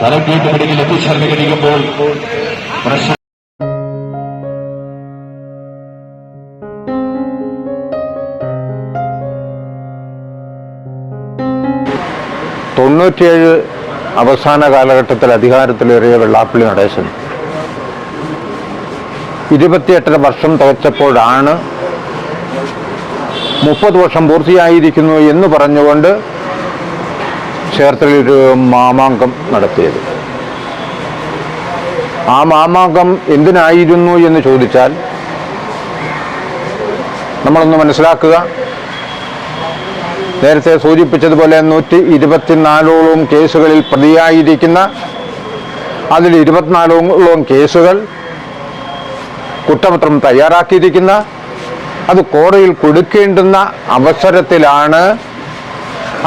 തലക്കേറ്റ് പടിയിൽ എത്തിച്ചേർന്ന് കഴിയുമ്പോൾ പ്രശ്നം തൊണ്ണൂറ്റിയേഴ് അവസാന കാലഘട്ടത്തിൽ അധികാരത്തിലേറിയ വെള്ളാപ്പള്ളി നടേശൻ. ഇരുപത്തിയെട്ടര വർഷം തികച്ചപ്പോഴാണ് മുപ്പത് വർഷം പൂർത്തിയായിരിക്കുന്നു എന്ന് പറഞ്ഞുകൊണ്ട് ക്ഷേത്രത്തിലൊരു മാമാങ്കം നടത്തിയത്. ആ മാമാങ്കം എന്തിനായിരുന്നു എന്ന് ചോദിച്ചാൽ നമ്മളൊന്ന് മനസ്സിലാക്കുക. നേരത്തെ സൂചിപ്പിച്ചതുപോലെ നൂറ്റി ഇരുപത്തിനാലോളം കേസുകളിൽ പ്രതിയായിരിക്കുന്ന അതിൽ ഇരുപത്തിനാലോളം കേസുകൾ കുറ്റപത്രം തയ്യാറാക്കിയിരിക്കുന്ന അത് കോടതിയിൽ കൊടുക്കേണ്ടുന്ന അവസരത്തിലാണ്.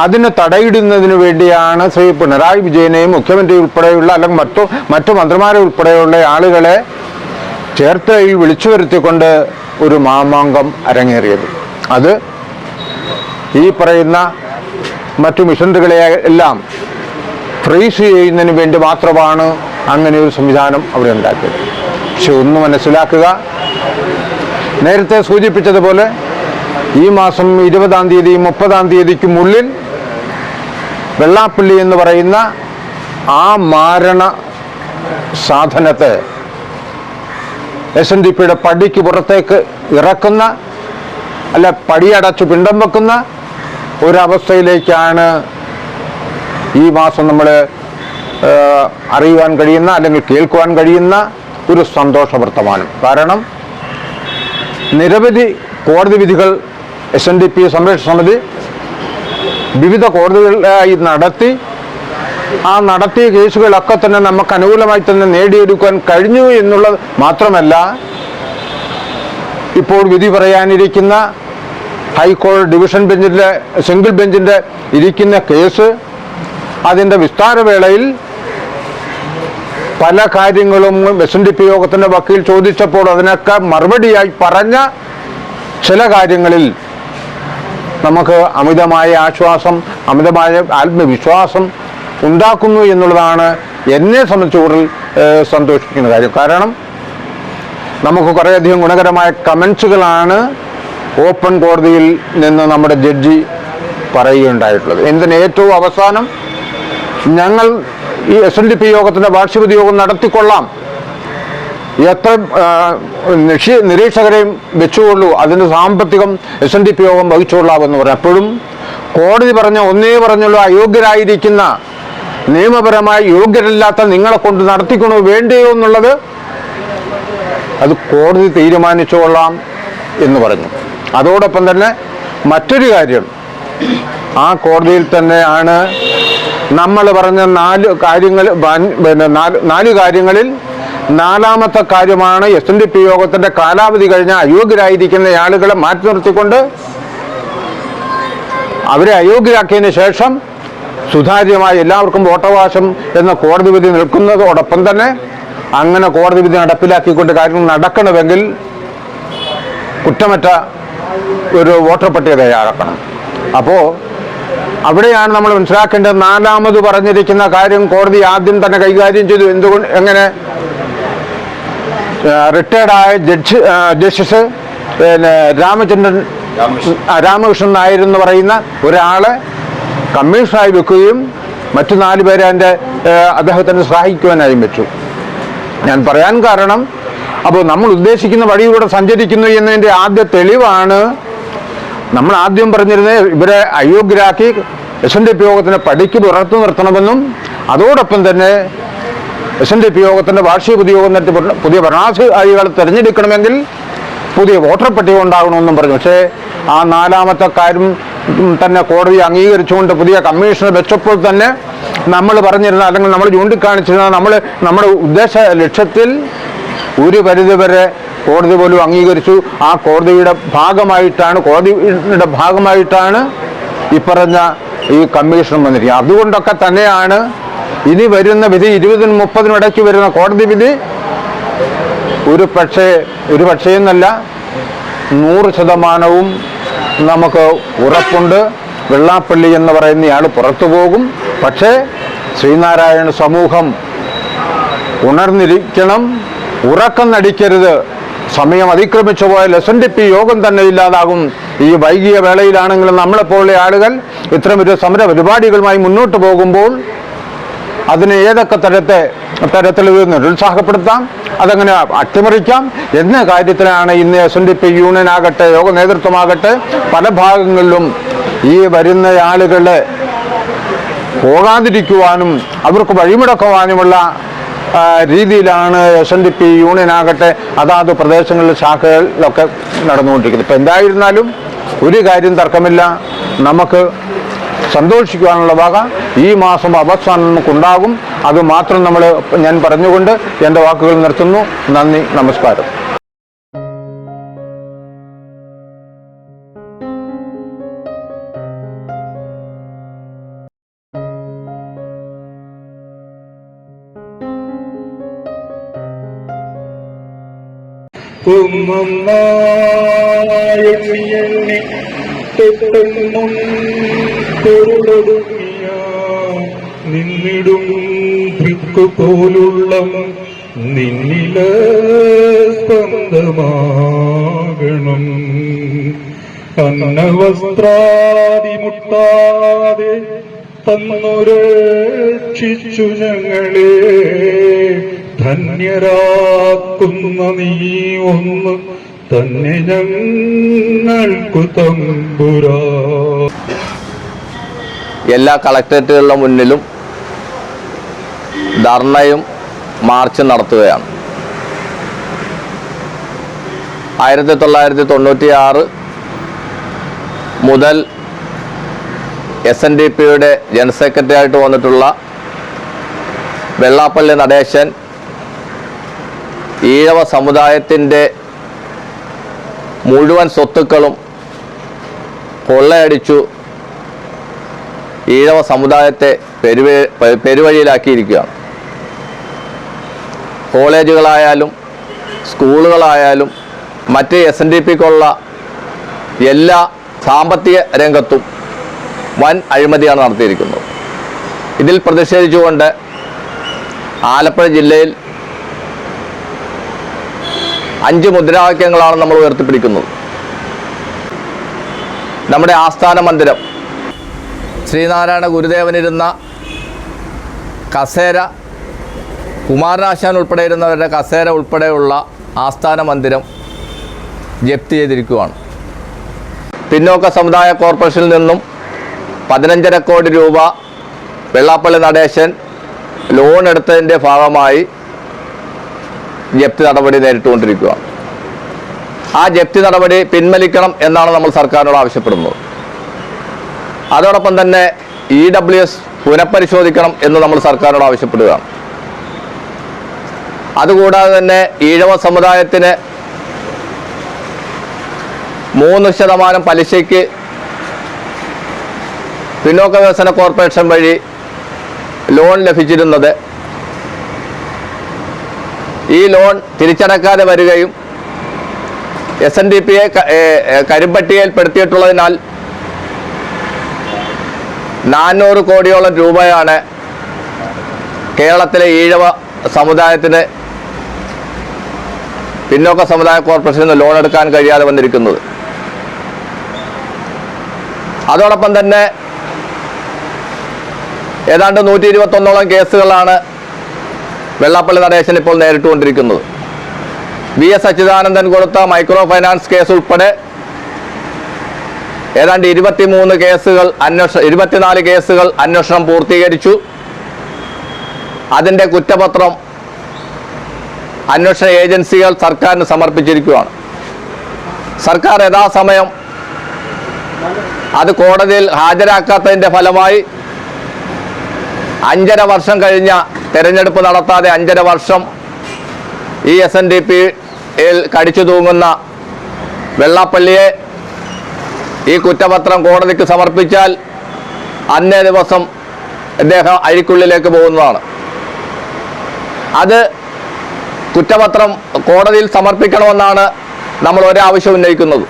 അതിന് തടയിടുന്നതിന് വേണ്ടിയാണ് ശ്രീ പിണറായി വിജയനെയും മുഖ്യമന്ത്രി ഉൾപ്പെടെയുള്ള അല്ലെങ്കിൽ മറ്റു മറ്റു മന്ത്രിമാരെ ഉൾപ്പെടെയുള്ള ആളുകളെ ചേർത്തയിൽ വിളിച്ചു വരുത്തിക്കൊണ്ട് ഒരു മാമാങ്കം അരങ്ങേറിയത്. അത് ഈ പറയുന്ന മറ്റു മിഷനറികളെ എല്ലാം ഫ്രീസ് ചെയ്യുന്നതിന് വേണ്ടി മാത്രമാണ് അങ്ങനെ ഒരു സംവിധാനം അവിടെ ഉണ്ടാക്കിയത്. ഒന്ന് മനസ്സിലാക്കുക. നേരത്തെ സൂചിപ്പിച്ചതുപോലെ ഈ മാസം ഇരുപതാം തീയതി മുപ്പതാം തീയതിക്കുമുള്ളിൽ വെള്ളാപ്പള്ളി എന്ന് പറയുന്ന ആ മാരണ സാധനത്തെ എസ് എൻ ഡി പിയുടെ പടിക്ക് പുറത്തേക്ക് ഇറക്കുന്ന അല്ല പടിയടച്ച് പിണ്ടം വെക്കുന്ന ഒരവസ്ഥയിലേക്കാണ് ഈ മാസം നമ്മൾ അറിയുവാൻ കഴിയുന്ന അല്ലെങ്കിൽ കേൾക്കുവാൻ കഴിയുന്ന ഒരു സന്തോഷ വർത്തമാനം. കാരണം നിരവധി കോടതി വിധികൾ എസ് എൻ ഡി പി സംരക്ഷണ സമിതി വിവിധ കോടതികളിലായി നടത്തി ആ നടത്തിയ കേസുകളൊക്കെ തന്നെ നമുക്ക് അനുകൂലമായി തന്നെ നേടിയെടുക്കാൻ കഴിഞ്ഞു എന്നുള്ളത് മാത്രമല്ല ഇപ്പോൾ വിധി പറയാനിരിക്കുന്ന ഹൈക്കോടതി ഡിവിഷൻ ബെഞ്ചിന്റെ സിംഗിൾ ബെഞ്ചിന്റെ ഇരിക്കുന്ന കേസ് അതിന്റെ വിസ്താരവേളയിൽ പല കാര്യങ്ങളും എസ് എൻ ഡി പി യോഗത്തിന്റെ വക്കീൽ ചോദിച്ചപ്പോൾ അതിനൊക്കെ മറുപടിയായി പറഞ്ഞ ചില കാര്യങ്ങളിൽ നമുക്ക് അമിതമായ ആശ്വാസം അമിതമായ ആത്മവിശ്വാസം ഉണ്ടാക്കുന്നു എന്നുള്ളതാണ് എന്നെ സംബന്ധിച്ച് കൂടുതൽ ഏഹ്, സന്തോഷിക്കുന്ന കാര്യം. കാരണം നമുക്ക് കുറേയധികം ഗുണകരമായ കമൻസുകളാണ് ഓപ്പൺ കോടതിയിൽ നിന്ന് നമ്മുടെ ജഡ്ജി പറയുകയുണ്ടായിട്ടുള്ളത്. എന്തിന് ഏറ്റവും അവസാനം ഞങ്ങൾ ഈ എസ് എൻ ഡി പി യോഗത്തിന്റെ വാർഷിക യോഗം നടത്തിക്കൊള്ളാം. എത്ര നിരീക്ഷകരെയും വെച്ചുകൊള്ളൂ. അതിന് സാമ്പത്തികം എസ് എൻ ഡി പി യോഗം വഹിച്ചുകൊള്ളാമെന്ന് പറഞ്ഞു അപ്പോഴും കോടതി പറഞ്ഞ ഒന്നേ പറഞ്ഞുള്ളൂ അയോഗ്യരായിരിക്കുന്ന നിയമപരമായി യോഗ്യരല്ലാത്ത നിങ്ങളെ കൊണ്ട് നടത്തിക്കണോ വേണ്ടയോ എന്നുള്ളത് അത് കോടതി തീരുമാനിച്ചുകൊള്ളാം എന്ന് പറഞ്ഞു. അതോടൊപ്പം തന്നെ മറ്റൊരു കാര്യം ആ കോടതിയിൽ തന്നെയാണ് നമ്മൾ പറഞ്ഞ നാല് കാര്യങ്ങൾ പിന്നെ നാല് കാര്യങ്ങളിൽ നാലാമത്തെ കാര്യമാണ് എസ് എൻ ഡി പി യോഗത്തിന്റെ കാലാവധി കഴിഞ്ഞ അയോഗ്യരായിരിക്കുന്ന ആളുകളെ മാറ്റി നിർത്തിക്കൊണ്ട് അവരെ അയോഗ്യരാക്കിയതിന് ശേഷം സുതാര്യമായി എല്ലാവർക്കും വോട്ടവകാശം എന്ന കോടതി വിധി നിൽക്കുന്നതോടൊപ്പം തന്നെ അങ്ങനെ കോടതി വിധി നടപ്പിലാക്കിക്കൊണ്ട് കാര്യങ്ങൾ നടക്കണമെങ്കിൽ കുറ്റമറ്റ ഒരു വോട്ടർ പട്ടിക തയ്യാറാക്കണം. അപ്പോൾ അവിടെയാണ് നമ്മൾ മനസ്സിലാക്കേണ്ടത്. നാലാമത് പറഞ്ഞിരിക്കുന്ന കാര്യം കോടതി ആദ്യം തന്നെ കൈകാര്യം ചെയ്തു. എന്തുകൊണ്ട് എങ്ങനെ? റിട്ടയർഡായ ജഡ്ജ് ജസ്റ്റിസ് പിന്നെ രാമചന്ദ്രൻ രാമകൃഷ്ണൻ. നായർ എന്ന് പറയുന്ന ഒരാളെ കമ്മീഷണറായി വെക്കുകയും മറ്റു നാല് പേരെ എന്റെ അദ്ദേഹത്തിന് സഹായിക്കുവാനായും വെച്ചു. ഞാൻ പറയാൻ കാരണം അപ്പോൾ നമ്മൾ ഉദ്ദേശിക്കുന്ന വഴിയിലൂടെ സഞ്ചരിക്കുന്നു എന്നതിന്റെ ആദ്യ തെളിവാണ് നമ്മൾ ആദ്യം പറഞ്ഞിരുന്നത് ഇവരെ അയോഗ്യരാക്കി എസ് എൻ ഡി പി യോഗത്തിന് പടിക്ക് പുറത്തു നിർത്തണമെന്നും അതോടൊപ്പം തന്നെ എസ് എൻ ഡി പി യോഗത്തിന്റെ വാർഷിക പൊതുയോഗം നടത്തി പുതിയ ഭരണാധികാരികളെ തിരഞ്ഞെടുക്കണമെങ്കിൽ പുതിയ വോട്ടർ പട്ടിക ഉണ്ടാകണമെന്നും പറഞ്ഞു. പക്ഷേ ആ നാലാമത്തെ കാര്യം തന്നെ കോടതി അംഗീകരിച്ചുകൊണ്ട് പുതിയ കമ്മീഷണർ വെച്ചപ്പോൾ തന്നെ നമ്മൾ പറഞ്ഞിരുന്ന അല്ലെങ്കിൽ നമ്മൾ ചൂണ്ടിക്കാണിച്ചിരുന്ന നമ്മൾ നമ്മുടെ ഉദ്ദേശ ലക്ഷ്യത്തിൽ ഒരു പരിധിവരെ കോടതി പോലും അംഗീകരിച്ചു. ആ കോടതിയുടെ ഭാഗമായിട്ടാണ് കോടതിയുടെ ഭാഗമായിട്ടാണ് ഇപ്പറഞ്ഞ പറഞ്ഞ ഈ കമ്മീഷൻ വന്നിരിക്കുന്നത്. അതുകൊണ്ടൊക്കെ തന്നെയാണ് ഇനി വരുന്ന വിധി ഇരുപതിനും മുപ്പതിനും ഇടയ്ക്ക് വരുന്ന കോടതി വിധി ഒരു പക്ഷേ ഒരു പക്ഷേ എന്നല്ല നൂറ് ശതമാനവും നമുക്ക് ഉറപ്പുണ്ട്. വെള്ളാപ്പള്ളി എന്ന് പറയുന്നയാൾ പുറത്തു പോകും. പക്ഷേ ശ്രീനാരായണ സമൂഹം ഉണർന്നിരിക്കണം. ഉറക്കം നടിക്കരുത്. സമയം അതിക്രമിച്ചു പോയാൽ എസ് എൻ ഡി പി യോഗം തന്നെ ഇല്ലാതാകും. ഈ വൈകിയ വേളയിലാണെങ്കിലും നമ്മളെപ്പോലുള്ള ആളുകൾ ഇത്തരമൊരു സമര പരിപാടികളുമായി മുന്നോട്ട് പോകുമ്പോൾ അതിനെ ഏതൊക്കെ തരത്തെ തരത്തിൽ നിരുത്സാഹപ്പെടുത്താം അതങ്ങനെ അട്ടിമറിക്കാം. എന്ന കാര്യത്തിലാണ് ഇന്ന് S N D P union ആകട്ടെ യോഗ നേതൃത്വമാകട്ടെ പല ഭാഗങ്ങളിലും ഈ വരുന്ന ആളുകളെ പോകാതിരിക്കുവാനും അവർക്ക് വഴിമുടക്കുവാനുമുള്ള രീതിയിലാണ് S N D P union ആകട്ടെ അതാത് പ്രദേശങ്ങളിലെ ശാഖകളിലൊക്കെ നടന്നുകൊണ്ടിരിക്കുന്നത്. ഇപ്പം എന്തായിരുന്നാലും ഒരു കാര്യം തർക്കമില്ല. നമുക്ക് സന്തോഷിക്കുവാനുള്ള വക ഈ മാസം അവസാനം നമുക്കുണ്ടാകും അത് മാത്രം നമ്മൾ ഞാൻ പറഞ്ഞുകൊണ്ട് എന്റെ വാക്കുകൾ നിർത്തുന്നു. നന്ദി നമസ്കാരം. കുമ്മമ്മായെണ്ണി തൊട്ടെന്നും പൊരുളൊടുങ്ങിയ നിന്നിടും ഭിക്കു പോലുള്ള നിന്നില സ്പന്ദമാകണം അന്നവസ്ത്രാദി മുട്ടാതെ തന്നുരക്ഷിച്ചു ഞങ്ങളെ. ധന്യരാക്കുന്ന നീ ഒന്ന് തന്നെ ഞങ്ങൾക്കു തമ്പുരാ. എല്ലാ കളക്ടറേറ്റുകളുടെ മുന്നിലും ധർണയും മാർച്ചും നടത്തുകയാണ്. ആയിരത്തി തൊള്ളായിരത്തി തൊണ്ണൂറ്റി ആറ് മുതൽ എസ് എൻ ഡി പിയുടെ ജനറൽ സെക്രട്ടറി ആയിട്ട് വന്നിട്ടുള്ള വെള്ളാപ്പള്ളി നടേശൻ ഈഴവ സമുദായത്തിന്റെ മുഴുവൻ സ്വത്തുക്കളും കൊള്ളയടിച്ചു ഈഴവ സമുദായത്തെ പെരുവേ പെരുവഴിയിലാക്കിയിരിക്കുകയാണ്. കോളേജുകളായാലും സ്കൂളുകളായാലും മറ്റ് എസ് എൻ ഡി പിക്കുള്ള എല്ലാ സാമ്പത്തിക രംഗത്തും വൻ അഴിമതിയാണ് നടത്തിയിരിക്കുന്നത്. ഇതിൽ പ്രതിഷേധിച്ചുകൊണ്ട് ആലപ്പുഴ ജില്ലയിൽ അഞ്ച് മുദ്രാവാക്യങ്ങളാണ് നമ്മൾ ഉയർത്തിപ്പിടിക്കുന്നത്. നമ്മുടെ ആസ്ഥാന മന്ദിരം. ശ്രീനാരായണ ഗുരുദേവനിരുന്ന കസേര കുമാരനാശാൻ ഉൾപ്പെടെ ഇരുന്നവരുടെ കസേര ഉൾപ്പെടെയുള്ള ആസ്ഥാന മന്ദിരം ജപ്തി ചെയ്തിരിക്കുകയാണ് പിന്നോക്ക സമുദായ കോർപ്പറേഷനിൽ നിന്നും പതിനഞ്ചര കോടി രൂപ വെള്ളാപ്പള്ളി നടേശൻ ലോൺ എടുത്തതിന്റെ ഭാഗമായി ജപ്തി നടപടി നേരിട്ടുകൊണ്ടിരിക്കുകയാണ് ആ ജപ്തി നടപടി പിൻവലിക്കണം എന്നാണ് നമ്മൾ സർക്കാരിനോട് ആവശ്യപ്പെടുന്നത്. അതോടൊപ്പം തന്നെ ഇ ഡബ്ല്യു എസ് പുനഃപരിശോധിക്കണം എന്ന് നമ്മൾ സർക്കാരിനോട് ആവശ്യപ്പെടുകയാണ് അതുകൂടാതെ തന്നെ ഈഴവ സമുദായത്തിന് മൂന്ന് ശതമാനം പലിശയ്ക്ക് പിന്നോക്ക വികസന കോർപ്പറേഷൻ വഴി ലോൺ ലഭിച്ചിരുന്നത് ഈ ലോൺ തിരിച്ചടക്കാതെ വരികയും എസ് എൻ ഡി പിയെ കരിമ്പട്ടികയിൽപ്പെടുത്തിയിട്ടുള്ളതിനാൽ നാനൂറ് കോടിയോളം രൂപയാണ് കേരളത്തിലെ ഈഴവ സമുദായത്തിന് പിന്നോക്ക സമുദായ കോർപ്പറേഷനിൽ ലോൺ എടുക്കാൻ കഴിയാതെ വന്നിരിക്കുന്നത്. അതോടൊപ്പം തന്നെ ഏതാണ്ട് നൂറ്റി ഇരുപത്തൊന്നോളം കേസുകളാണ് വെള്ളാപ്പള്ളി നടേശൻ ഇപ്പോൾ നേരിട്ടുകൊണ്ടിരിക്കുന്നത്. വി എസ് അച്യുതാനന്ദൻ കൊടുത്ത മൈക്രോ ഫൈനാൻസ് കേസ് ഉൾപ്പെടെ ഏതാണ്ട് ഇരുപത്തിമൂന്ന് കേസുകൾ അന്വേഷണം ഇരുപത്തിനാല് കേസുകൾ അന്വേഷണം പൂർത്തീകരിച്ചു. അതിന്റെ കുറ്റപത്രം അന്വേഷണ ഏജൻസികൾ സർക്കാരിന് സമർപ്പിച്ചിരിക്കുകയാണ്. സർക്കാർ യഥാസമയം അത് കോടതിയിൽ ഹാജരാക്കാത്തതിന്റെ ഫലമായി അഞ്ചര വർഷം കഴിഞ്ഞ തെരഞ്ഞെടുപ്പ് നടത്താതെ അഞ്ചര വർഷം ഈ എസ് എൻ ഡി പിയിൽ കടിച്ചു തൂങ്ങുന്ന വെള്ളാപ്പള്ളിയെ ഈ കുറ്റപത്രം കോടതിക്ക് സമർപ്പിച്ചാൽ അന്നേ ദിവസം അദ്ദേഹം അഴിക്കുള്ളിലേക്ക് പോകുന്നതാണ്. അത് കുറ്റപത്രം കോടതിയിൽ സമർപ്പിക്കണമെന്നാണ് നമ്മൾ ഒരാവശ്യം ഉന്നയിക്കുന്നത്.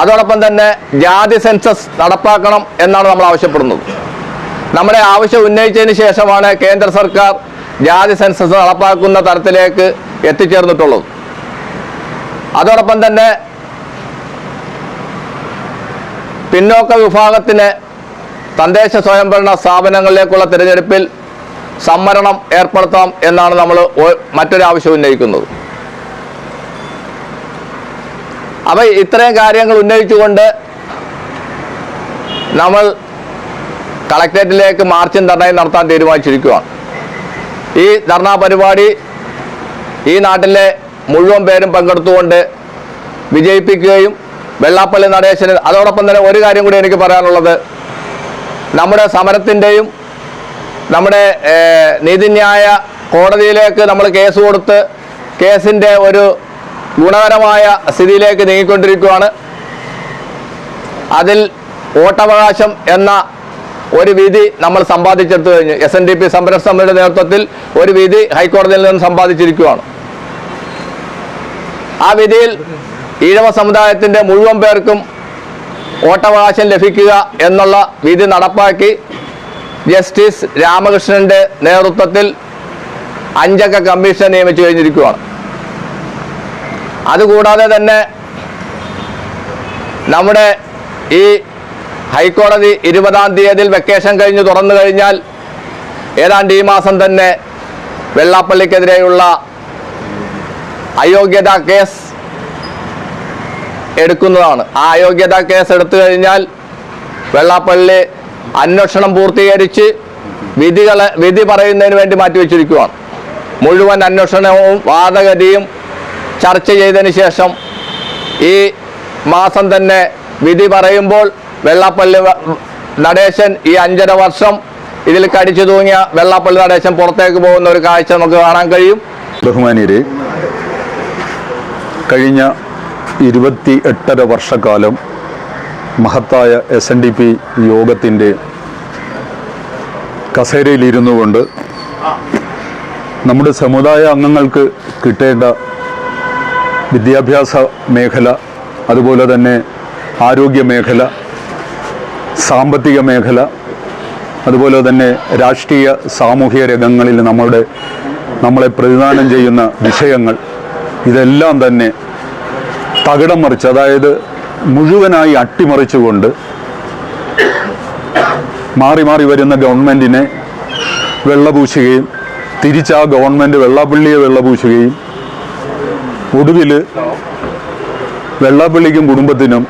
അതോടൊപ്പം തന്നെ ജാതി സെൻസസ് നടപ്പാക്കണം എന്നാണ് നമ്മൾ ആവശ്യപ്പെടുന്നത്. നമ്മുടെ ആവശ്യം ഉന്നയിച്ചതിന് ശേഷമാണ് കേന്ദ്ര സർക്കാർ ജാതി സെൻസസ് നടപ്പാക്കുന്ന തരത്തിലേക്ക് എത്തിച്ചേർന്നിട്ടുള്ളത്. അതോടൊപ്പം തന്നെ പിന്നോക്ക വിഭാഗത്തിന് തദ്ദേശ സ്വയംഭരണ സ്ഥാപനങ്ങളിലേക്കുള്ള തിരഞ്ഞെടുപ്പിൽ സംവരണം ഏർപ്പെടുത്താം എന്നാണ് നമ്മൾ മറ്റൊരാവശ്യം ഉന്നയിക്കുന്നത്. അപ്പോൾ ഇത്രയും കാര്യങ്ങൾ ഉന്നയിച്ചുകൊണ്ട് നമ്മൾ കളക്ടറേറ്റിലേക്ക് മാർച്ചും ധർണയും നടത്താൻ തീരുമാനിച്ചിരിക്കുകയാണ്. ഈ ധർണാ പരിപാടി ഈ നാട്ടിലെ മുഴുവൻ പേരും പങ്കെടുത്തുകൊണ്ട് വിജയിപ്പിക്കുകയും വെള്ളാപ്പള്ളി നടേശന് അതോടൊപ്പം തന്നെ ഒരു കാര്യം കൂടി എനിക്ക് പറയാനുള്ളത്. നമ്മുടെ സമരത്തിന്റെയും നമ്മുടെ നീതിന്യായ കോടതിയിലേക്ക് നമ്മൾ കേസ് കൊടുത്ത് കേസിന്റെ ഒരു ഗുണകരമായ സ്ഥിതിയിലേക്ക് നീങ്ങിക്കൊണ്ടിരിക്കുകയാണ്. അതിൽ വോട്ടവകാശം എന്ന ഒരു വിധി നമ്മൾ സമ്പാദിച്ചെടുത്തു കഴിഞ്ഞു. എസ് എൻ ഡി പി സമര സമിതിയുടെ നേതൃത്വത്തിൽ ഒരു വിധി ഹൈക്കോടതിയിൽ നിന്ന് സമ്പാദിച്ചിരിക്കുകയാണ് ആ വിധിയിൽ ഈഴവ സമുദായത്തിന്റെ മുഴുവൻ പേർക്കും വോട്ടവകാശം ലഭിക്കുക എന്നുള്ള വിധി നടപ്പാക്കി ജസ്റ്റിസ് രാമകൃഷ്ണന്റെ നേതൃത്വത്തിൽ അഞ്ചംഗ കമ്മീഷൻ നിയമിച്ചു കഴിഞ്ഞിരിക്കുകയാണ് അതുകൂടാതെ തന്നെ നമ്മുടെ ഈ ഹൈക്കോടതി ഇരുപതാം തീയതിയിൽ വെക്കേഷൻ കഴിഞ്ഞ് തുറന്നു കഴിഞ്ഞാൽ ഏതാണ്ട് ഈ മാസം തന്നെ വെള്ളാപ്പള്ളിക്കെതിരെയുള്ള അയോഗ്യതാ കേസ് എടുക്കുന്നതാണ്. ആ അയോഗ്യതാ കേസ് എടുത്തു കഴിഞ്ഞാൽ വെള്ളാപ്പള്ളി അന്വേഷണം പൂർത്തീകരിച്ച് വിധികളെ വിധി പറയുന്നതിന് വേണ്ടി മാറ്റിവെച്ചിരിക്കുകയാണ് മുഴുവൻ അന്വേഷണവും വാദഗതിയും ചർച്ച ചെയ്തതിന് ശേഷം ഈ മാസം തന്നെ വിധി പറയുമ്പോൾ വെള്ളാപ്പള്ളി നടേശൻ ഈ അഞ്ചര വർഷം ഇതിൽ കടിച്ചു തൂങ്ങിയ വെള്ളാപ്പള്ളി നടേശൻ പുറത്തേക്ക് പോകുന്ന ഒരു കാഴ്ച നമുക്ക് കാണാൻ കഴിയും. ബഹുമാനീയരെ കഴിഞ്ഞ ഇരുപത്തി എട്ടര വർഷക്കാലം മഹത്തായ എസ് എൻ ഡി പി യോഗത്തിന്റെ കസേരയിലിരുന്നു കൊണ്ട് നമ്മുടെ സമുദായ അംഗങ്ങൾക്ക് കിട്ടേണ്ട വിദ്യാഭ്യാസ മേഖല അതുപോലെ തന്നെ ആരോഗ്യ മേഖല സാമ്പത്തിക മേഖല അതുപോലെ തന്നെ രാഷ്ട്രീയ സാമൂഹിക രംഗങ്ങളിൽ നമ്മളുടെ നമ്മളെ പ്രതിദാനം ചെയ്യുന്ന വിഷയങ്ങൾ ഇതെല്ലാം തന്നെ തകിടം മറിച്ച് അതായത് മുഴുവനായി അട്ടിമറിച്ചുകൊണ്ട് മാറി മാറി വരുന്ന ഗവൺമെന്റിനെ വെള്ളപൂശുകയും തിരിച്ച് ആ ഗവൺമെന്റ് വെള്ളാപ്പള്ളിയെ വെള്ളപൂശുകയും ഒടുവിൽ വെള്ളാപ്പള്ളിക്കും കുടുംബത്തിനും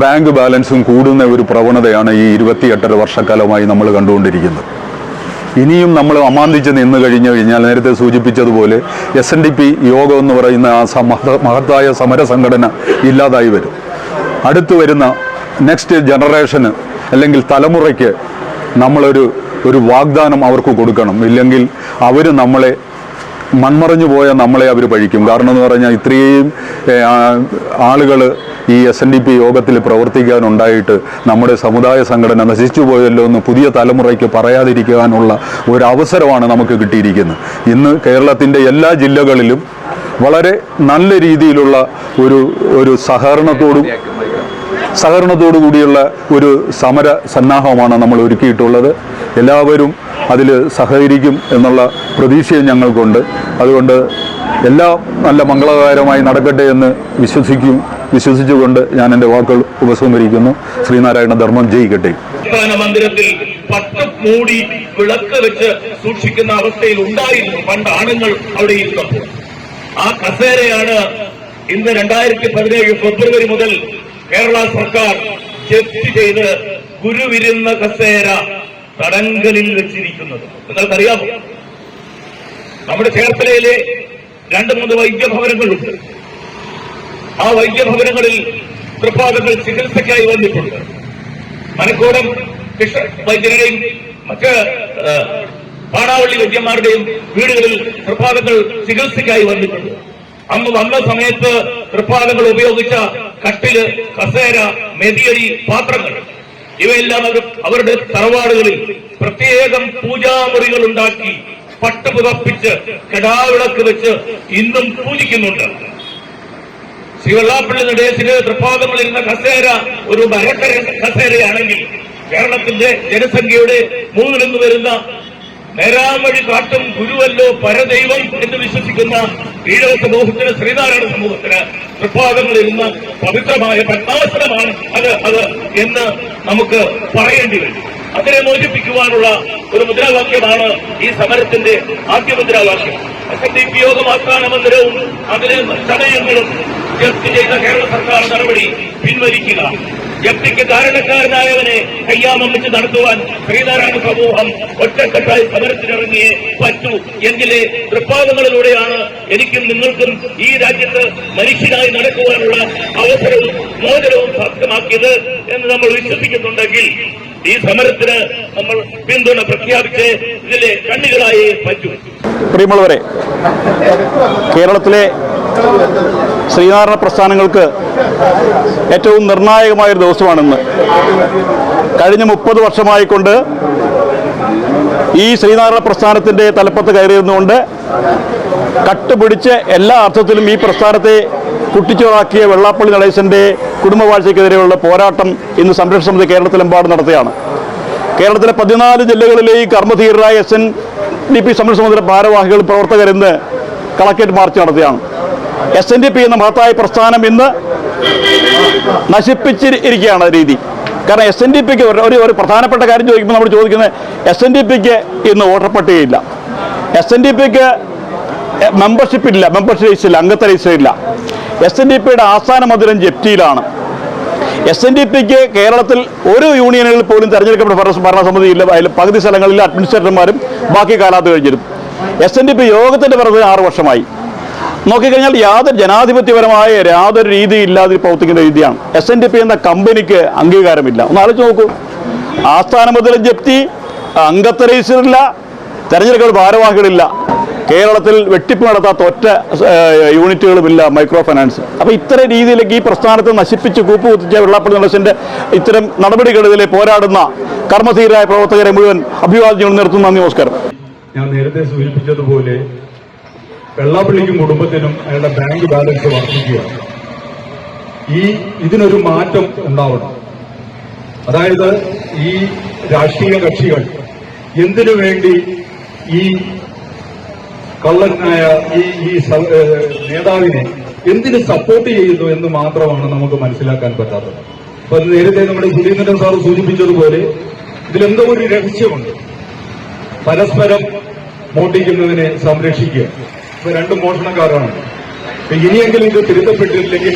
ബാങ്ക് ബാലൻസും കൂടുന്ന ഒരു പ്രവണതയാണ് ഈ ഇരുപത്തിയെട്ടര വർഷക്കാലമായി നമ്മൾ കണ്ടുകൊണ്ടിരിക്കുന്നത്. ഇനിയും നമ്മൾ അമാന്തിച്ച് നിന്ന് കഴിഞ്ഞു കഴിഞ്ഞാൽ നേരത്തെ സൂചിപ്പിച്ചതുപോലെ എസ് എൻ ഡി പി യോഗം എന്ന് പറയുന്ന ആ മഹത്തായ സമര സംഘടന ഇല്ലാതായി വരും. അടുത്തു വരുന്ന നെക്സ്റ്റ് ജനറേഷന് അല്ലെങ്കിൽ തലമുറയ്ക്ക് നമ്മളൊരു ഒരു വാഗ്ദാനം അവർക്ക് കൊടുക്കണം. ഇല്ലെങ്കിൽ അവർ നമ്മളെ മൺമറഞ്ഞു പോയ നമ്മളെ അവർ പഴിക്കും. കാരണം എന്ന് പറഞ്ഞാൽ ഇത്രയും ആളുകൾ ഈ എസ് എൻ ഡി പി യോഗത്തിൽ പ്രവർത്തിക്കാനുണ്ടായിട്ട് നമ്മുടെ സമുദായ സംഘടന നശിച്ചു പോയല്ലോ എന്ന് പുതിയ തലമുറയ്ക്ക് പറയാതിരിക്കാനുള്ള ഒരു അവസരമാണ് നമുക്ക് കിട്ടിയിരിക്കുന്നത്. ഇന്ന് കേരളത്തിന്റെ എല്ലാ ജില്ലകളിലും വളരെ നല്ല രീതിയിലുള്ള ഒരു ഒരു സഹകരണത്തോടും സഹകരണത്തോടു കൂടിയുള്ള ഒരു സമര സന്നാഹമാണ് നമ്മൾ ഒരുക്കിയിട്ടുള്ളത്. എല്ലാവരും അതിൽ സഹകരിക്കും എന്നുള്ള പ്രതീക്ഷയും ഞങ്ങൾക്കുണ്ട്. അതുകൊണ്ട് എല്ലാം നല്ല മംഗളകരമായി നടക്കട്ടെ എന്ന് വിശ്വസിക്കും വിശ്വസിച്ചുകൊണ്ട് ഞാൻ എന്റെ വാക്കുകൾ ഉപസംഹരിക്കുന്നു. ശ്രീനാരായണ ധർമ്മം ജയിക്കട്ടെ. മന്ദിരത്തിൽ പട്ട് മൂടി വിളക്ക് വെച്ച് സൂക്ഷിക്കുന്ന അവസ്ഥയിൽ ഉണ്ടായിരുന്നു പണ്ട് ആണുങ്ങൾ അവിടെ ഇരുന്നപ്പോൾ. ആ കസേരയാണ് ഇന്ന് രണ്ടായിരത്തി പതിനേഴ് ഫെബ്രുവരി മുതൽ കേരള സർക്കാർ ജപ്തി ചെയ്ത് ഗുരുവിരുന്ന കസേര തടങ്കലിൽ വെച്ചിരിക്കുന്നത്. നിങ്ങൾക്കറിയാമോ? നമ്മുടെ ചേർത്തലയിലെ രണ്ട് മൂന്ന് വൈദ്യഭവനങ്ങളുണ്ട്. ആ വൈദ്യഭവനങ്ങളിൽ തൃപ്പാദങ്ങൾ ചികിത്സയ്ക്കായി വന്നിട്ടുണ്ട്. മനക്കോടം കൃഷ്ണ വൈദ്യരുടെയും മറ്റ് പാണാവള്ളി വൈദ്യന്മാരുടെയും വീടുകളിൽ തൃപ്പാദങ്ങൾ ചികിത്സയ്ക്കായി വന്നിട്ടുണ്ട്. അന്ന് വന്ന സമയത്ത് തൃപ്പാദങ്ങൾ ഉപയോഗിച്ച കട്ടിൽ കസേര മെതിയടി പാത്രങ്ങൾ ഇവയെല്ലാം അവർ അവരുടെ തറവാടുകളിൽ പ്രത്യേകം പൂജാമുറികൾ ഉണ്ടാക്കി പട്ട് പുതപ്പിച്ച് കെടാവിളക്ക് വെച്ച് ഇന്നും പൂജിക്കുന്നുണ്ട്. ശ്രീ വെള്ളാപ്പള്ളി നടേശന് തൃപ്പാദങ്ങളിരുന്ന കസേര ഒരു മരക്കര കസേരയാണെങ്കിൽ കേരളത്തിന്റെ ജനസംഖ്യയുടെ മൂന്നിലൊന്ന് വരുന്ന നേരാമഴി കാട്ടും ഗുരുവല്ലോ പരദൈവം എന്ന് വിശ്വസിക്കുന്ന ഈഴവ സമൂഹത്തിന് ശ്രീനാരായണ സമൂഹത്തിന് പ്രഭാതങ്ങളിൽ നിന്ന് പവിത്രമായ പത്മാവസരമാണ് അത് അത് എന്ന് നമുക്ക് പറയേണ്ടി വരും. അതിനെ മോചിപ്പിക്കുവാനുള്ള ഒരു മുദ്രാവാക്യമാണ് ഈ സമരത്തിന്റെ ആദ്യ മുദ്രാവാക്യം. എസ് എൻ ഡി പി യോഗം ആസ്ഥാന മന്ദിരവും അതിലെ ജപ്തി ചെയ്ത കേരള സർക്കാർ നടപടി പിൻവലിക്കുക. ജപ്തിക്ക് കാരണക്കാരനായവനെ കയ്യാമം വെച്ച് നടത്തുവാൻ ശ്രീനാരായണ സമൂഹം ഒറ്റക്കെട്ടായി സമരത്തിനിറങ്ങിയേ പറ്റൂ. എങ്കിലേ തൃപ്പാദങ്ങളിലൂടെയാണ് എനിക്കും നിങ്ങൾക്കും ഈ രാജ്യത്ത് മനുഷ്യനായി നടക്കുവാനുള്ള അവസരവും മോചനവും സാധ്യമാക്കിയത് എന്ന് നമ്മൾ വിശ്വസിക്കുന്നുണ്ടെങ്കിൽ ഈ സമരത്തിന് നമ്മൾ പിന്തുണ പ്രഖ്യാപിച്ച് ഇതിലെ കണ്ണികളായി പറ്റൂ. പ്രിയമുള്ളവരെ കേരളത്തിലെ ശ്രീനാരായണ പ്രസ്ഥാനങ്ങൾക്ക് ഏറ്റവും നിർണായകമായൊരു ദിവസമാണിന്ന്. കഴിഞ്ഞ മുപ്പത് വർഷമായിക്കൊണ്ട് ഈ ശ്രീനാരായണ പ്രസ്ഥാനത്തിന്റെ തലപ്പത്ത് കയറിയിരുന്നുകൊണ്ട് കട്ടുപിടിച്ച് എല്ലാ അർത്ഥത്തിലും ഈ പ്രസ്ഥാനത്തെ കുട്ടിച്ചോറാക്കിയ വെള്ളാപ്പള്ളി നടേശന്റെ കുടുംബവാഴ്ചയ്ക്കെതിരെയുള്ള പോരാട്ടം ഇന്ന് സംരക്ഷണ സമിതി കേരളത്തിലെമ്പാടും നടത്തുകയാണ്. കേരളത്തിലെ പതിനാല് ജില്ലകളിലെയും കർമ്മധീരരായ എസ് എൻ ഡി പി സംരക്ഷണ സമിതിയുടെ ഭാരവാഹികൾ പ്രവർത്തകർ ഇന്ന് കളക്ടറേറ്റ് മാർച്ച് നടത്തുകയാണ്. എസ് എൻ ഡി പി എന്ന മഹത്തായ പ്രസ്ഥാനം ഇന്ന് നശിപ്പിച്ചിരിക്കുകയാണ് രീതി. കാരണം എസ് എൻ ഡി പിക്ക് ഒരു ഒരു പ്രധാനപ്പെട്ട കാര്യം ചോദിക്കുമ്പോൾ നമ്മൾ ചോദിക്കുന്നത് എസ് എൻ ഡി പിക്ക് ഇന്ന് വോട്ടർ പട്ടികയില്ല. എസ് എൻ ഡി പിക്ക് മെമ്പർഷിപ്പ് ഇല്ല മെമ്പർഷിപ്പ് രജിസ്റ്റർ ഇല്ല അംഗത്വ ഇല്ല. എസ് എൻ ഡി പിയുടെ ആസ്ഥാന മന്ദിരം ജപ്റ്റിയിലാണ് എസ് എൻ ഡി പിക്ക് കേരളത്തിൽ ഒരു യൂണിയനുകളിൽ പോലും തെരഞ്ഞെടുക്കപ്പെട്ട ഭരണ ഭരണസമിതി ഇല്ല അതിൽ പകുതി സ്ഥലങ്ങളിൽ അഡ്മിനിസ്ട്രേറ്റർമാരും ബാക്കി കാലാത്ത് കഴിഞ്ഞിരുന്നു. എസ് എൻ ഡി പി യോഗത്തിന്റെ വെറുതെ ആറ് വർഷമായി. നോക്കിക്കഴിഞ്ഞാൽ യാതൊരു ജനാധിപത്യപരമായ യാതൊരു രീതി ഇല്ലാതെ പ്രവർത്തിക്കുന്ന രീതിയാണ്. എസ് എൻ ഡി പി എന്ന കമ്പനിക്ക് അംഗീകാരമില്ല. ഒന്ന് ആലോചിച്ച് നോക്കൂ. ആസ്ഥാന മുതൽ ജപ്തി അംഗത്വ രജിസ്റ്ററില്ല തെരഞ്ഞെടുക്കൽ ഭാരവാഹികളില്ല. കേരളത്തിൽ വെട്ടിപ്പ് നടത്താത്ത ഒറ്റ യൂണിറ്റുകളുമില്ല മൈക്രോ ഫൈനാൻസ് അപ്പോൾ ഇത്തരം രീതിയിലേക്ക് ഈ പ്രസ്ഥാനത്തെ നശിപ്പിച്ച് കൂപ്പുകുത്തിച്ച വെള്ളാപ്പള്ളി നടേശന്റെ ഇത്തരം നടപടികളിലെ പോരാടുന്ന കർമ്മധീരായ പ്രവർത്തകരെ മുഴുവൻ അഭിവാദ്യങ്ങൾ നിർത്തുന്നു. നന്ദി നമസ്കാരം. ഞാൻ നേരത്തെ സൂചിപ്പിച്ചതുപോലെ വെള്ളാപ്പള്ളിക്കും കുടുംബത്തിനും അയാളുടെ ബാങ്ക് ബാലൻസ് വർദ്ധിക്കുകയാണ് ഈ ഇതിനൊരു മാറ്റം ഉണ്ടാവണം. അതായത് ഈ രാഷ്ട്രീയ കക്ഷികൾ എന്തിനു വേണ്ടി ഈ കള്ളനായ ഈ ഈ നേതാവിനെ എന്തിന് സപ്പോർട്ട് ചെയ്യുന്നു എന്ന് മാത്രമാണ് നമുക്ക് മനസ്സിലാക്കാൻ പറ്റാത്തത്. അപ്പൊ നേരത്തെ നമ്മുടെ സുധീന്ദ്രൻ സാർ സൂചിപ്പിച്ചതുപോലെ ഇതിലെന്തോ ഒരു രഹസ്യമുണ്ട്. പരസ്പരം മോട്ടിക്കുന്നതിനെ സംരക്ഷിക്കുക. രണ്ടും മോഷണക്കാരാണ്. ഇനിയെങ്കിലും ഇത് തിരുത്തപ്പെട്ടില്ലെങ്കിൽ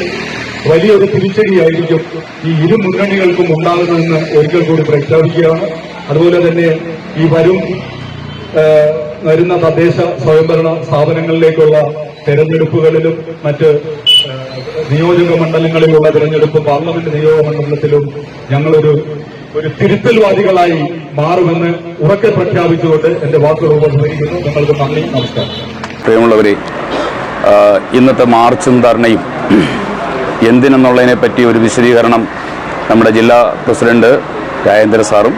വലിയൊരു തിരിച്ചടിയായിരിക്കും ഈ ഇരു മുന്നണികൾക്കും ഉണ്ടാകുന്നതെന്ന് ഒരിക്കൽ കൂടി പ്രഖ്യാപിക്കുകയാണ്. അതുപോലെ തന്നെ ഈ വരും വരുന്ന തദ്ദേശ സ്വയംഭരണ സ്ഥാപനങ്ങളിലേക്കുള്ള തെരഞ്ഞെടുപ്പുകളിലും മറ്റ് നിയോജക മണ്ഡലങ്ങളിലുള്ള തെരഞ്ഞെടുപ്പ് പാർലമെന്റ് നിയോജക മണ്ഡലത്തിലും ഞങ്ങളൊരു ഒരു തിരുത്തൽവാദികളായി മാറുമെന്ന് ഉറക്കെ പ്രഖ്യാപിച്ചുകൊണ്ട് എന്റെ വാക്കുകൾ ഉപസംഹരിക്കുന്നു. നിങ്ങൾക്ക് നന്ദി നമസ്കാരം. പ്രിയമുള്ളവരെ ഇന്നത്തെ മാർച്ചും ധർണയും എന്തിനെന്നുള്ളതിനെ പറ്റി ഒരു വിശദീകരണം നമ്മുടെ ജില്ലാ പ്രസിഡന്റ് രാജേന്ദ്ര സാറും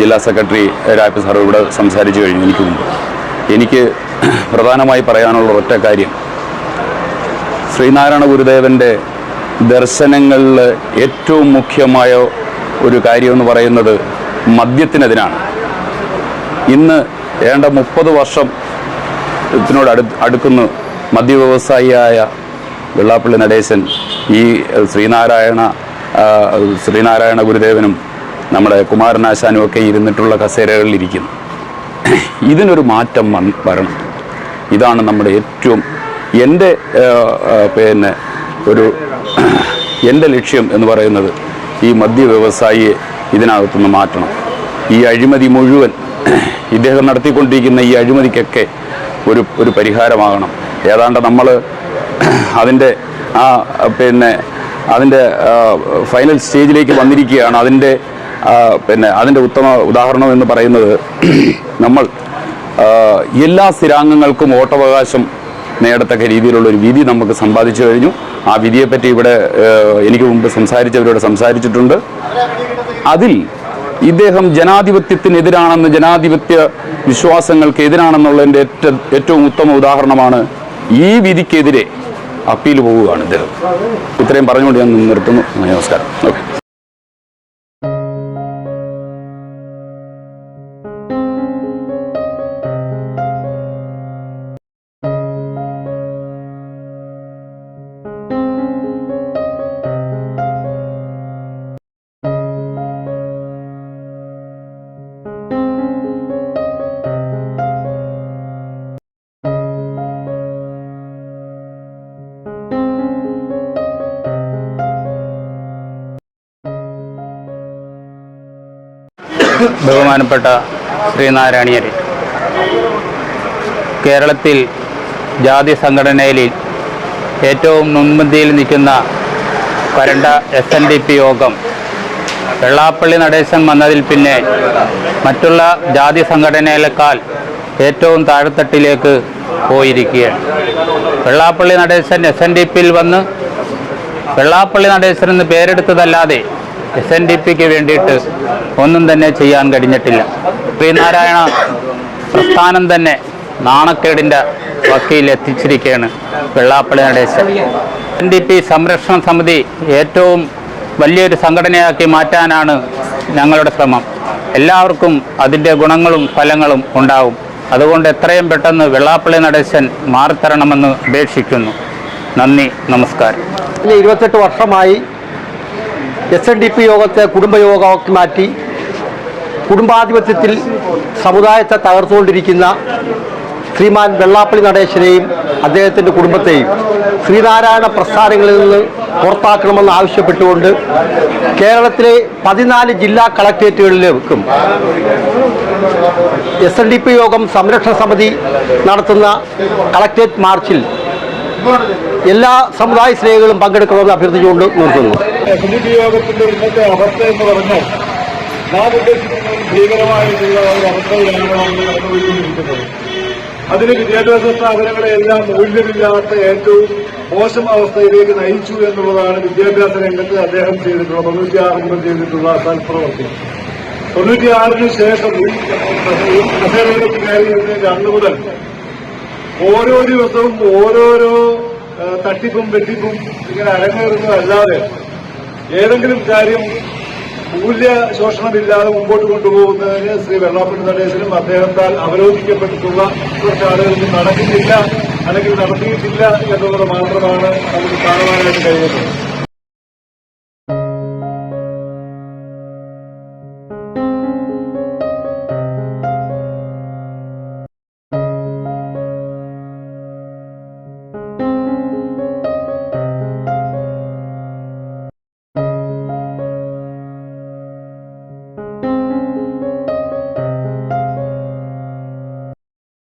ജില്ലാ സെക്രട്ടറി രാജ് സാറും ഇവിടെ സംസാരിച്ചു കഴിഞ്ഞു എനിക്ക് മുമ്പ്. എനിക്ക് പ്രധാനമായി പറയാനുള്ള ഒറ്റ കാര്യം. ശ്രീനാരായണ ഗുരുദേവന്റെ ദർശനങ്ങളിൽ ഏറ്റവും മുഖ്യമായ ഒരു കാര്യമെന്ന് പറയുന്നത് മദ്യത്തിനെതിരാണ് ഇന്ന് ഏണ്ട മുപ്പത് വർഷം ത്തിനോട് അടു അടുക്കുന്നു. മദ്യവ്യവസായിയായ വെള്ളാപ്പള്ളി നടേശൻ ഈ ശ്രീനാരായണ ശ്രീനാരായണ ഗുരുദേവനും നമ്മുടെ കുമാരനാശാനും ഒക്കെ ഇരുന്നിട്ടുള്ള കസേരകളിൽ ഇരിക്കുന്നു ഇതിനൊരു മാറ്റം വരണം. ഇതാണ് നമ്മുടെ ഏറ്റവും എന്റെ പിന്നെ ഒരു എന്റെ ലക്ഷ്യം എന്ന് പറയുന്നത് ഈ മദ്യവ്യവസായിയെ ഇതിനകത്തുനിന്ന് മാറ്റണം. ഈ അഴിമതി മുഴുവൻ ഇദ്ദേഹം നടത്തിക്കൊണ്ടിരിക്കുന്ന ഈ അഴിമതിക്കൊക്കെ ഒരു ഒരു പരിഹാരമാകണം. ഏതാണ്ട് നമ്മൾ അതിന്റെ ആ പിന്നെ അതിന്റെ ഫൈനൽ സ്റ്റേജിലേക്ക് വന്നിരിക്കുകയാണ്. അതിന്റെ പിന്നെ അതിന്റെ ഉത്തമ ഉദാഹരണം എന്ന് പറയുന്നത് നമ്മൾ എല്ലാ സ്ഥിരാംഗങ്ങൾക്കും വോട്ടവകാശം നേടത്തക്ക രീതിയിലുള്ള ഒരു വിധി നമുക്ക് സമ്പാദിച്ചു കഴിഞ്ഞു. ആ വിധിയെപ്പറ്റി ഇവിടെ എനിക്ക് മുമ്പ് സംസാരിച്ചവരോട് സംസാരിച്ചിട്ടുണ്ട്. അതിൽ ഇദ്ദേഹം ജനാധിപത്യത്തിനെതിരാണെന്ന് ജനാധിപത്യ വിശ്വാസങ്ങൾക്ക് എതിരാണെന്നുള്ളതിന്റെ ഏറ്റവും ഉത്തമ ഉദാഹരണമാണ് ഈ വിധിക്കെതിരെ അപ്പീൽ പോവുകയാണ് ഇദ്ദേഹം. ഇത്രയും പറഞ്ഞുകൊണ്ട് ഞാൻ നിർത്തുന്നു. നമസ്കാരം. ഓക്കെ. ബഹുമാനപ്പെട്ട ശ്രീനാരായണീയരെ കേരളത്തിൽ ജാതി സംഘടനയിൽ ഏറ്റവും മുൻപന്തിയിൽ നിൽക്കുന്ന വരണ്ട എസ് എൻ ഡി പി യോഗം വെള്ളാപ്പള്ളി നടേശൻ വന്നതിൽ പിന്നെ മറ്റുള്ള ജാതി സംഘടനകളെക്കാൾ ഏറ്റവും താഴെത്തട്ടിലേക്ക് പോയിരിക്കുകയാണ്. Vellappally Natesan S N D പിയിൽ വന്ന് വെള്ളാപ്പള്ളി നടേശൻ എന്ന് പേരെടുത്തതല്ലാതെ എസ് എൻ ഡി പിക്ക് വേണ്ടിയിട്ട് ഒന്നും തന്നെ ചെയ്യാൻ കഴിഞ്ഞിട്ടില്ല. ശ്രീനാരായണ പ്രസ്ഥാനം തന്നെ നാണക്കേടിന്റെ വക്കീൽ എത്തിച്ചിരിക്കുകയാണ് Vellappally Natesan. N D P സംരക്ഷണ സമിതി ഏറ്റവും വലിയൊരു സംഘടനയാക്കി മാറ്റാനാണ് ഞങ്ങളുടെ ശ്രമം. എല്ലാവർക്കും അതിന്റെ ഗുണങ്ങളും ഫലങ്ങളും ഉണ്ടാവും. അതുകൊണ്ട് എത്രയും പെട്ടെന്ന് വെള്ളാപ്പള്ളി നടേശൻ മാറിത്തരണമെന്ന് അപേക്ഷിക്കുന്നു. നന്ദി നമസ്കാരം. ഇരുപത്തെട്ട് വർഷമായി എസ് എൻ ഡി പി യോഗത്തെ കുടുംബയോഗമാക്കി മാറ്റി. കുടുംബാധിപത്യത്തിൽ സമുദായത്തെ തകർത്തുകൊണ്ടിരിക്കുന്ന ശ്രീമാൻ വെള്ളാപ്പള്ളി നടേശനെയും അദ്ദേഹത്തിന്റെ കുടുംബത്തെയും ശ്രീനാരായണ പ്രസ്ഥാനങ്ങളിൽ നിന്ന് പുറത്താക്കണമെന്ന് ആവശ്യപ്പെട്ടുകൊണ്ട് കേരളത്തിലെ പതിനാല് ജില്ലാ കളക്ട്രേറ്റുകളിലേക്കും എസ് എൻ ഡി പി യോഗം സംരക്ഷണ സമിതി നടത്തുന്ന കളക്ട്രേറ്റ് മാർച്ചിൽ എല്ലാ സമുദായ സ്നേഹികളും പങ്കെടുക്കണമെന്ന് അഭ്യർത്ഥിച്ചുകൊണ്ട് നിർത്തുന്നു. സമിതി യോഗത്തിന്റെ ഇന്നത്തെ അവസ്ഥ എന്ന് പറഞ്ഞാൽ നാം ഉദ്ദേശിക്കുന്ന ഭീകരമായിട്ടുള്ള ഒരു അവസ്ഥയിലാണ് നമ്മൾ അതിന് വിദ്യാഭ്യാസ സ്ഥാപനങ്ങളെ എല്ലാം മൂല്യമില്ലാത്ത ഏറ്റവും മോശം അവസ്ഥയിലേക്ക് നയിച്ചു എന്നുള്ളതാണ് വിദ്യാഭ്യാസ രംഗത്ത് അദ്ദേഹം ചെയ്തിട്ടുള്ള തൊണ്ണൂറ്റിയാറ് മുതൽ ചെയ്തിട്ടുള്ള സൽപ്രവർത്തി തൊണ്ണൂറ്റിയാറിന് ശേഷം കസേരയിലേക്ക് കയറി അന്ന് മുതൽ ഓരോ ദിവസവും ഓരോരോ തട്ടിപ്പും വെട്ടിപ്പും ഇങ്ങനെ അരങ്ങേറുന്നതല്ലാതെ ഏതെങ്കിലും കാര്യം മൂല്യ ശോഷണമില്ലാതെ മുമ്പോട്ട് കൊണ്ടുപോകുന്നതിന് ശ്രീ വെള്ളാപ്പള്ളി നടേശനും അദ്ദേഹത്താൽ അവരോധിക്കപ്പെട്ടിട്ടുള്ള കുറച്ച് ആളുകൾക്ക് നടക്കുന്നില്ല അല്ലെങ്കിൽ നടത്തിയിട്ടില്ല എന്നുള്ളത് മാത്രമാണ് നമുക്ക് കാണുവാനായിട്ട് കഴിയുന്നത്.